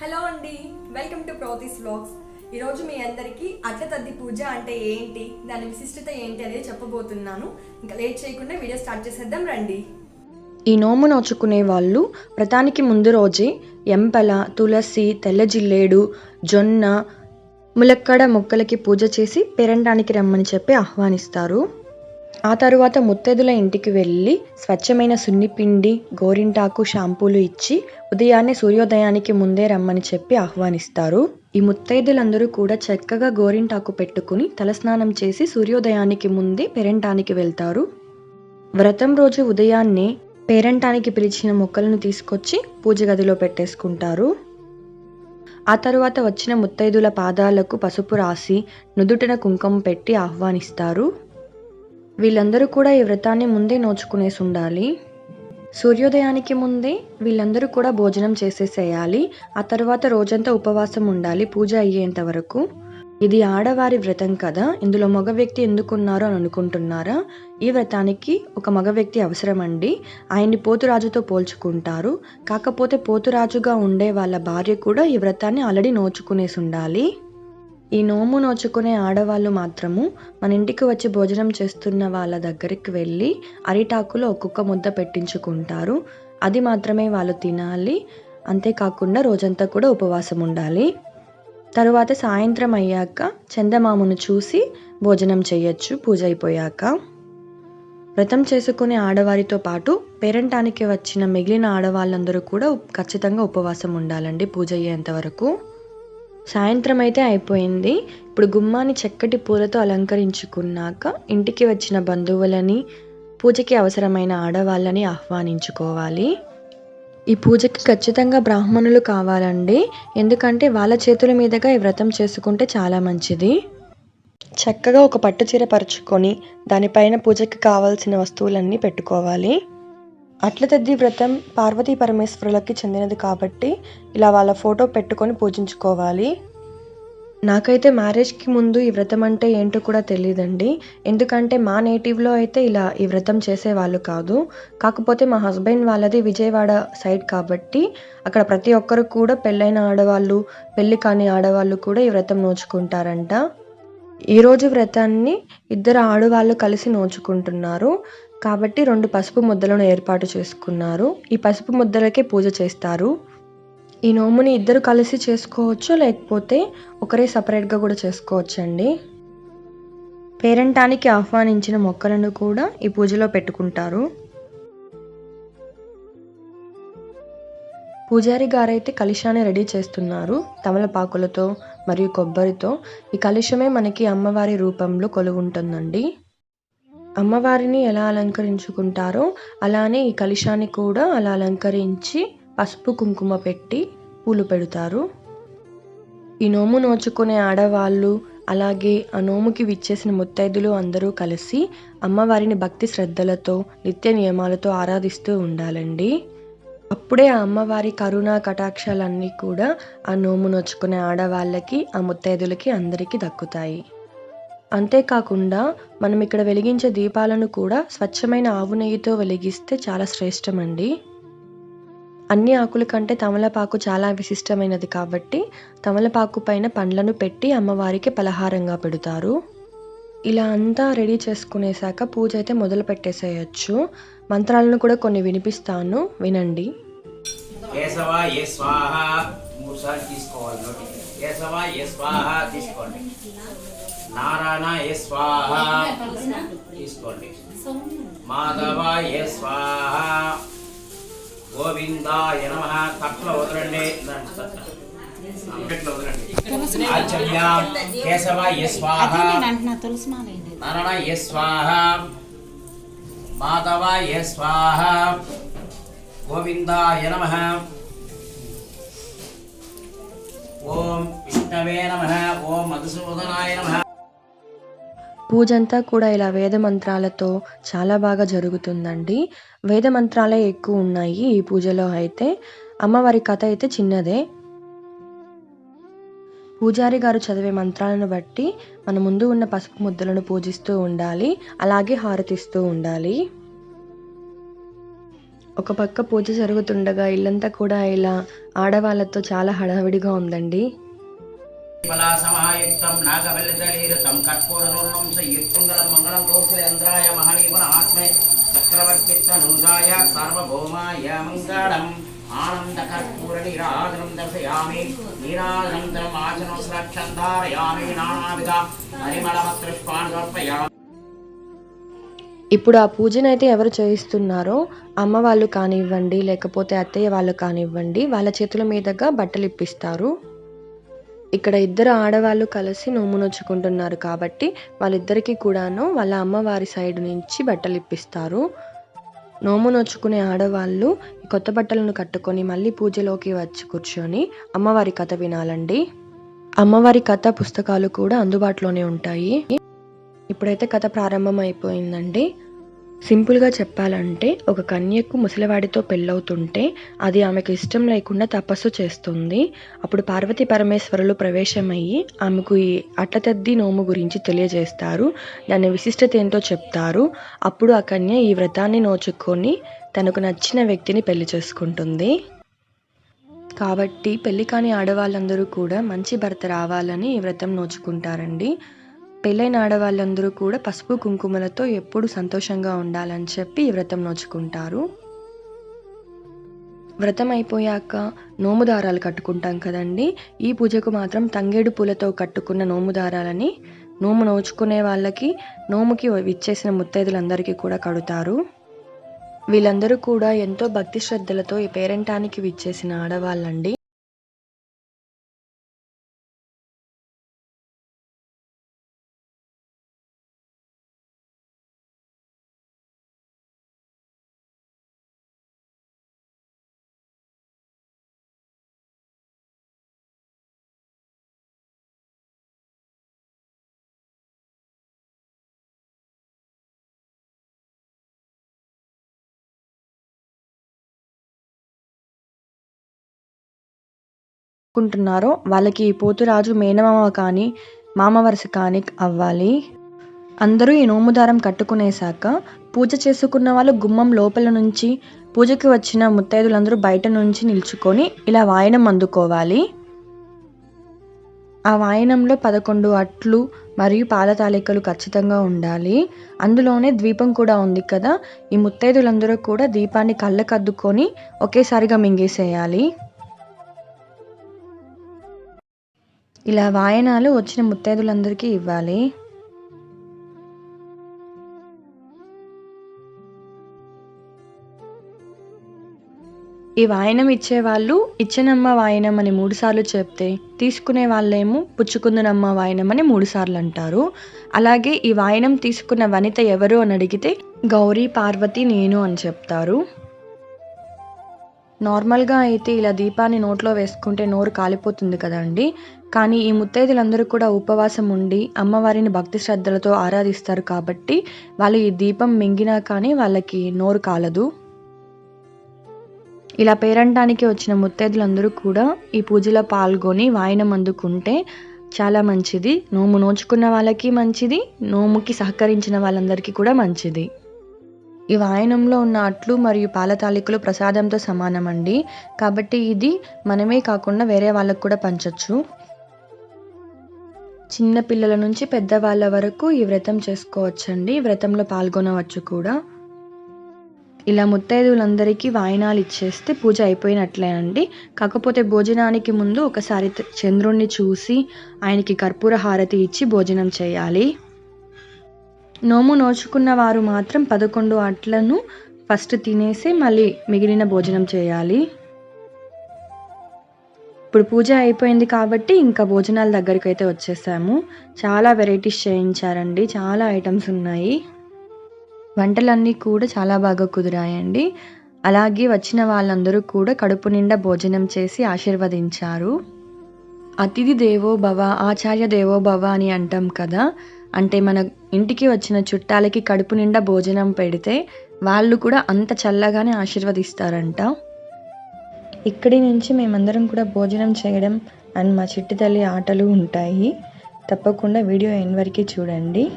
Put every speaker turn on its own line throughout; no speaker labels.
Hello అండి welcome to ప్రోతీస్ vlogs. ఈరోజు మీ అందరికీ అట్ల తద్ది పూజ అంటే ఏంటి దాని విశిష్టత ఏంటి అనేది చెప్పబోతున్నాను. ఇంకా లేట్ చేయకుండా వీడియో స్టార్ట్ చేసేద్దాం రండి.
ఈ నోము నోచుకునే వాళ్ళు వ్రతానికి ముందు రోజే ఎంపల తులసి తెల్ల జిల్లేడు జొన్న ములక్కడ మొక్కలకి పూజ చేసి పెరండానికి రమ్మని చెప్పి ఆహ్వానిస్తారు. ఆ తరువాత ముత్తైదుల ఇంటికి వెళ్ళి స్వచ్ఛమైన సున్నిపిండి గోరింటాకు షాంపూలు ఇచ్చి ఉదయాన్నే సూర్యోదయానికి ముందే రమ్మని చెప్పి ఆహ్వానిస్తారు. ఈ ముత్తైదులందరూ కూడా చక్కగా గోరింటాకు పెట్టుకుని తలస్నానం చేసి సూర్యోదయానికి ముందే పేరంటానికి వెళ్తారు. వ్రతం రోజు ఉదయాన్నే పేరంటానికి పిలిచిన మొక్కలను తీసుకొచ్చి పూజ గదిలో పెట్టేసుకుంటారు. ఆ తరువాత వచ్చిన ముత్తైదుల పాదాలకు పసుపు రాసి నుదుటిన కుంకుమ పెట్టి ఆహ్వానిస్తారు. వీళ్ళందరూ కూడా ఈ వ్రతాన్ని ముందే నోచుకునేసి ఉండాలి సూర్యోదయానికి ముందే వీళ్ళందరూ కూడా భోజనం చేసేసేయాలి. ఆ తర్వాత రోజంతా ఉపవాసం ఉండాలి పూజ అయ్యేంత వరకు. ఇది ఆడవారి వ్రతం కదా ఇందులో మగ వ్యక్తి ఎందుకున్నారు అని అనుకుంటున్నారా? ఈ వ్రతానికి ఒక మగ వ్యక్తి అవసరమండి. ఆయన్ని పోతురాజుతో పోల్చుకుంటారు. కాకపోతే పోతురాజుగా ఉండే వాళ్ళ భార్య కూడా ఈ వ్రతాన్ని ఆల్రెడీ నోచుకునేసి ఉండాలి ఈ నోము నోచుకునే ఆడవాళ్ళు మాత్రము మన ఇంటికి వచ్చి భోజనం చేస్తున్న వాళ్ళ దగ్గరికి వెళ్ళి అరిటాకులో ఒక్కొక్క ముద్ద పెట్టించుకుంటారు. అది మాత్రమే వాళ్ళు తినాలి. అంతేకాకుండా రోజంతా కూడా ఉపవాసం ఉండాలి. తరువాత సాయంత్రం అయ్యాక చందమామను చూసి భోజనం చేయొచ్చు పూజ అయిపోయాక. వ్రతం చేసుకునే ఆడవారితో పాటు పేరంటానికి వచ్చిన మిగిలిన ఆడవాళ్ళందరూ కూడా ఖచ్చితంగా ఉపవాసం ఉండాలండి పూజ అయ్యేంత వరకు. సాయంత్రం అయితే అయిపోయింది. ఇప్పుడు గుమ్మాన్ని చక్కటి పూలతో అలంకరించుకున్నాక ఇంటికి వచ్చిన బంధువులని పూజకి అవసరమైన ఆడవాళ్ళని ఆహ్వానించుకోవాలి. ఈ పూజకి ఖచ్చితంగా బ్రాహ్మణులు కావాలండి. ఎందుకంటే వాళ్ళ చేతుల మీదుగా ఈ వ్రతం చేసుకుంటే చాలా మంచిది. చక్కగా ఒక పట్టు చీర పరుచుకొని దానిపైన పూజకి కావాల్సిన వస్తువులన్నీ పెట్టుకోవాలి. అట్లతద్ది వ్రతం పార్వతీ పరమేశ్వరులకి చెందినది కాబట్టి ఇలా వాళ్ళ ఫోటో పెట్టుకొని పూజించుకోవాలి. నాకైతే మ్యారేజ్కి ముందు ఈ వ్రతం అంటే ఏంటో కూడా తెలియదండి ఎందుకంటే మా నేటివ్లో అయితే ఇలా ఈ వ్రతం చేసేవాళ్ళు కాదు. కాకపోతే మా హస్బెండ్ వాళ్ళది విజయవాడ సైడ్ కాబట్టి అక్కడ ప్రతి ఒక్కరు కూడా పెళ్ళైన ఆడవాళ్ళు పెళ్ళి కాని ఆడవాళ్ళు కూడా ఈ వ్రతం నోచుకుంటారంట. ఈరోజు వ్రతాన్ని ఇద్దరు ఆడవాళ్ళు కలిసి నోచుకుంటున్నారు. కాబట్టి రెండు పసుపు ముద్దలను ఏర్పాటు చేసుకున్నారు. ఈ పసుపు ముద్దలకే పూజ చేస్తారు. ఈ నోముని ఇద్దరు కలిసి చేసుకోవచ్చు లేకపోతే ఒకరే సపరేట్గా కూడా చేసుకోవచ్చు అండి పేరంటానికి ఆహ్వానించిన మొక్కలను కూడా ఈ పూజలో పెట్టుకుంటారు. పూజారి గారైతే కలుషాన్ని రెడీ చేస్తున్నారు. తమలపాకులతో మరియు కొబ్బరితో. ఈ కలుషమే మనకి అమ్మవారి రూపంలో కొలువుంటుందండి. అమ్మవారిని ఎలా అలంకరించుకుంటారో అలానే ఈ కలశాన్ని కూడా అలా అలంకరించి పసుపు కుంకుమ పెట్టి పూలు పెడతారు. ఈ నోము నోచుకునే ఆడవాళ్ళు అలాగే ఆ నోముకి విచ్చేసిన ముత్తైదులు అందరూ కలిసి అమ్మవారిని భక్తి శ్రద్ధలతో నిత్య నియమాలతో ఆరాధిస్తూ ఉండాలండి. అప్పుడే ఆ అమ్మవారి కరుణా కటాక్షాలన్నీ కూడా ఆ నోము నోచుకునే ఆడవాళ్ళకి ఆ ముత్తైదులకి అందరికీ దక్కుతాయి. అంతేకాకుండా మనం ఇక్కడ వెలిగించే దీపాలను కూడా స్వచ్ఛమైన ఆవు నెయ్యితో వెలిగిస్తే చాలా శ్రేష్టమండి. అన్ని ఆకుల కంటే తమలపాకు చాలా విశిష్టమైనది కాబట్టి తమలపాకు పైన పండ్లను పెట్టి అమ్మవారికి పలహారంగా పెడతారు. ఇలా అంతా రెడీ చేసుకునేసాక పూజ అయితే మొదలు పెట్టేసేయచ్చు. మంత్రాలను కూడా కొన్ని వినిపిస్తాను. వినండి.
తీసుకోవాలి నారాయణ స్వాహ. తీసుకోండి. మాధవాయ స్వాహ. గోవిందాయ నమ. తట్లో వదలండి. దాన్ని తట్ల. వదలండి స్వాహ. నారాయణ స్వాహ. మాధవ స్వాహ. గోవిందాయ నమ. ఓం విష్ణవే నమ. ఓం మధుసూదనాయ నమ.
పూజ అంతా కూడా ఇలా వేద మంత్రాలతో చాలా బాగా జరుగుతుందండి. వేద మంత్రాలే ఎక్కువ ఉన్నాయి ఈ పూజలో అయితే. అమ్మవారి కథ అయితే చిన్నదే. పూజారి గారు చదివే మంత్రాలను బట్టి మన ముందు ఉన్న పసుపు ముద్దలను పూజిస్తూ ఉండాలి అలాగే హారతిస్తూ ఉండాలి. ఒక పక్క పూజ జరుగుతుండగా ఇల్లంతా కూడా ఇలా ఆడవాళ్ళతో చాలా హడావిడిగా ఉందండి.
బలాసమాయుక్తం నాగవల్లిదళీరుతం కర్పూరనుర్ణం సంయుక్తుంగళం మంగళం కౌశలేంద్రాయ మహనీపుర ఆత్మే చక్రవర్తిత్వనూదాయ సార్వభౌమాయ మంగళం ఆనంద కర్పూర నీరాజనం దర్శయామి నీరాజనంతరం ఆచనం సురక్షం ధారయామి నానావిధ పరిమళమత్రుష్పాన్ సమర్పయామి
ఇప్పుడు ఆ పూజనైతే ఎవరు చేయిస్తున్నారో అమ్మ వాళ్ళు కానివ్వండి లేకపోతే అత్తయ్య వాళ్ళు కానివ్వండి వాళ్ళ చేతుల మీదుగా బట్టలు ఇప్పిస్తారు ఇక్కడ ఇద్దరు ఆడవాళ్ళు కలిసి నోము నొచ్చుకుంటున్నారు కాబట్టి వాళ్ళిద్దరికీ కూడాను వాళ్ళ అమ్మవారి సైడ్ నుంచి బట్టలు ఇప్పిస్తారు. నోము నోచుకునే ఆడవాళ్ళు కొత్త బట్టలను కట్టుకొని మళ్ళీ పూజలోకి వచ్చి కూర్చొని అమ్మవారి కథ వినాలండి. అమ్మవారి కథ పుస్తకాలు కూడా అందుబాటులోనే ఉంటాయి. ఇప్పుడైతే కథ ప్రారంభం అయిపోయిందండి సింపుల్గా చెప్పాలంటే ఒక కన్యకు ముసలివాడితో పెళ్ళవుతుంటే అది ఆమెకు ఇష్టం లేకుండా తపస్సు చేస్తుంది. అప్పుడు పార్వతి పరమేశ్వరులు ప్రవేశమయ్యి ఆమెకు ఈ అట్టతద్ది నోము గురించి తెలియజేస్తారు. దాని విశిష్టత ఏంటో చెప్తారు. అప్పుడు ఆ కన్య ఈ వ్రతాన్ని నోచుకొని తనకు నచ్చిన వ్యక్తిని పెళ్ళి చేసుకుంటుంది. కాబట్టి పెళ్ళి కాని ఆడవాళ్ళందరూ కూడా మంచి భర్త రావాలని ఈ వ్రతం నోచుకుంటారండి. పెళ్ళైన ఆడవాళ్ళందరూ కూడా పసుపు కుంకుమలతో ఎప్పుడు సంతోషంగా ఉండాలని చెప్పి ఈ వ్రతం నోచుకుంటారు. వ్రతం అయిపోయాక నోముదారాలు కట్టుకుంటాం కదండి. ఈ పూజకు మాత్రం తంగేడు పూలతో కట్టుకున్న నోముదారాలని నోము నోచుకునే వాళ్ళకి నోముకి విచ్చేసిన ముత్తైదులందరికీ కూడా కడుతారు. వీళ్ళందరూ కూడా ఎంతో భక్తి శ్రద్ధలతో ఈ పేరెంటానికి విచ్చేసిన ఆడవాళ్ళండి. చెప్పుకుంటున్నారో వాళ్ళకి పోతురాజు మేనమామ కానీ మామ వరుస కానీ అవ్వాలి. అందరూ ఈ నోముదారం కట్టుకునేశాక పూజ చేసుకున్న వాళ్ళు గుమ్మం లోపల నుంచి పూజకి వచ్చిన ముత్తైదులందరూ బయట నుంచి నిల్చుకొని ఇలా వాయనం అందుకోవాలి. ఆ వాయనంలో పదకొండు అట్లు మరియు పాల తాలికలు ఖచ్చితంగా ఉండాలి. అందులోనే ద్వీపం కూడా ఉంది కదా ఈ ముత్తైదులందరూ కూడా దీపాన్ని కళ్ళకద్దుకొని ఒకేసారిగా మింగేసేయాలి. ఇలా వాయనాలు వచ్చిన ముత్తైదులందరికీ ఇవ్వాలి. ఈ వాయనం ఇచ్చేవాళ్ళు ఇచ్చనమ్మ వాయనం అని మూడుసార్లు చెప్తే తీసుకునే వాళ్ళేమో పుచ్చుకుందనమ్మ వాయనం అని మూడుసార్లు అంటారు అలాగే ఈ వాయనం తీసుకున్న వనిత ఎవరు అని అడిగితే గౌరీ పార్వతి నేను అని చెప్తారు. నార్మల్గా అయితే ఇలా దీపాన్ని నోట్లో వేసుకుంటే నోరు కాలిపోతుంది కదండి. కానీ ఈ ముత్తైదులందరూ కూడా ఉపవాసం ఉండి అమ్మవారిని భక్తి శ్రద్ధలతో ఆరాధిస్తారు కాబట్టి వాళ్ళు ఈ దీపం మింగినా కానీ వాళ్ళకి నోరు కాలదు. ఇలా పేరంటానికి వచ్చిన ముత్తైదులందరూ కూడా ఈ పూజలో పాల్గొని వాయనం అందుకుంటే చాలా మంచిది. నోము నోచుకున్న వాళ్ళకి మంచిది నోముకి సహకరించిన వాళ్ళందరికీ కూడా మంచిది. ఈ వాయనంలో ఉన్న అట్లు మరియు పాల తాలికలు ప్రసాదంతో సమానం అండి కాబట్టి ఇది మనమే కాకుండా వేరే వాళ్ళకు కూడా పంచొచ్చు. చిన్న పిల్లల నుంచి పెద్దవాళ్ళ వరకు ఈ వ్రతం చేసుకోవచ్చండి. ఈ వ్రతంలో పాల్గొనవచ్చు కూడా. ఇలా ముత్తైదువులందరికీ వాయినాలు ఇచ్చేస్తే పూజ అయిపోయినట్లే అండి కాకపోతే భోజనానికి ముందు ఒకసారి చంద్రుణ్ణి చూసి ఆయనకి కర్పూర హారతి ఇచ్చి భోజనం చేయాలి. నోము నోచుకున్న వారు మాత్రం పదకొండు అట్లను ఫస్ట్ తినేసి మళ్ళీ మిగిలిన భోజనం చేయాలి. ఇప్పుడు పూజ అయిపోయింది కాబట్టి ఇంకా భోజనాల దగ్గరికి అయితే వచ్చేసాము. చాలా వెరైటీస్ చేయించారండి. చాలా ఐటమ్స్ ఉన్నాయి. వంటలన్నీ కూడా చాలా బాగా కుదిరాయండి. అలాగే వచ్చిన వాళ్ళందరూ కూడా కడుపు నిండా భోజనం చేసి ఆశీర్వదించారు. అతిథి దేవో భవ ఆచార్య దేవో భవ అని అంటాం కదా. అంటే మన ఇంటికి వచ్చిన చుట్టాలకి కడుపు నిండా భోజనం పెడితే వాళ్ళు కూడా అంత చల్లగానే ఆశీర్వదిస్తారంట. ఇక్కడి నుంచి మేమందరం కూడా భోజనం చేయడం అండ్ మా చిట్టి తల్లి ఆటలు ఉంటాయి. తప్పకుండా వీడియో ఎన్ వరకు చూడండి.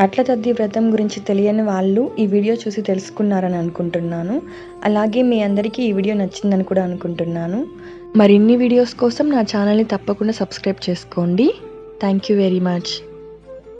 అట్ల తద్ది వ్రతం గురించి తెలియని వాళ్ళు ఈ వీడియో చూసి తెలుసుకున్నారని అనుకుంటున్నాను. అలాగే మీ అందరికీ ఈ వీడియో నచ్చిందని కూడా అనుకుంటున్నాను. మరిన్ని వీడియోస్ కోసం నా ఛానల్ని తప్పకుండా సబ్స్క్రైబ్ చేసుకోండి. Thank you very much.